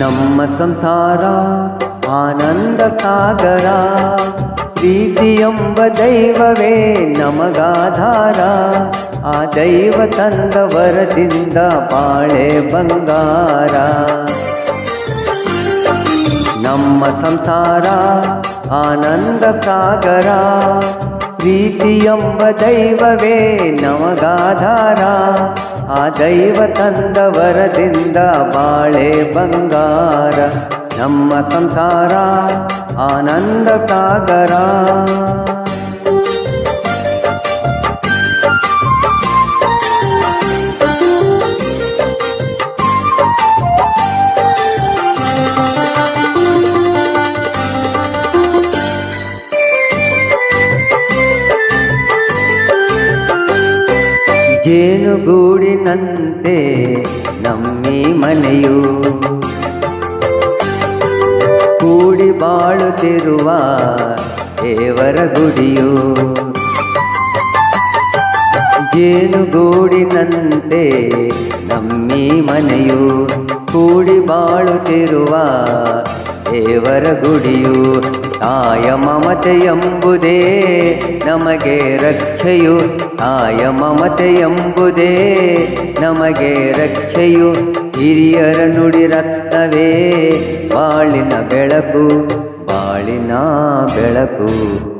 ಸಂಸಾರ ಆನಂದ ಸಾಗರ, ಪ್ರೀತಿ ಎಂಬ ದೈವವೇ ನಮಗಾಧಾರ. ಆ ದೈವ ತಂದ ವರದಿಂದ ಬಾಳೆ ಬಂಗಾರ. ನಮ್ಮ ಸಂಸಾರ ಆನಂದ ಸಾಗರ, ಪ್ರೀತಿ ಎಂಬ ದೈವವೇ ನಮಗಾಧಾರ. ಆ ದೈವ ತಂದ ವರದಿಂದ ಬಾಳೆ ಬಂಗಾರ ನಮ್ಮ ಸಂಸಾರ ಆನಂದ ಸಾಗರ. ಜೇನುಗೂಡಿನಂತೆ ನಮ್ಮಿ ಮನೆಯು ಕೂಡಿ ಬಾಳುತ್ತಿರುವ ದೇವರ ಗುಡಿಯು ಜೇನುಗೂಡಿನಂತೆ ನಮ್ಮಿ ಮನೆಯು ಕೂಡಿ ಬಾಳುತ್ತಿರುವ ದೇವರ ಗುಡಿಯು ತಾಯ ಮಮತೆ ಎಂಬುದೇ ನಮಗೆ ರಕ್ಷೆಯು ತಾಯ ಮಮತೆ ಎಂಬುದೇ ನಮಗೆ ರಕ್ಷೆಯು ಹಿರಿಯರ ನುಡಿ ರತ್ನವೇ. ಬಾಳಿನ ಬೆಳಕು ಬಾಳಿನ ಬೆಳಕು.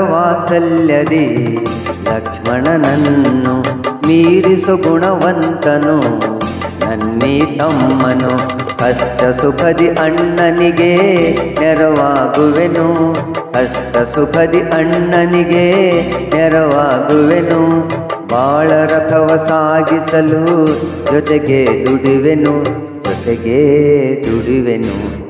ಸೋದರ ವಾತ್ಸಲ್ಯದಿ. ಲಕ್ಷ್ಮಣನನ್ನು ಮೀರಿಸು ಗುಣವಂತನು. ನನ್ನಿ ತಮ್ಮನು ಕಷ್ಟ ಸುಖದಿ ಅಣ್ಣನಿಗೆ ನೆರವಾಗುವೆನು. ಕಷ್ಟ ಸುಖದಿ ಅಣ್ಣನಿಗೆ ನೆರವಾಗುವೆನು. ಬಾಳ ರಥವ ಸಾಗಿಸಲು ಜೊತೆಗೆ ದುಡಿವೆನು ಜೊತೆಗೆ ದುಡಿವೆನು.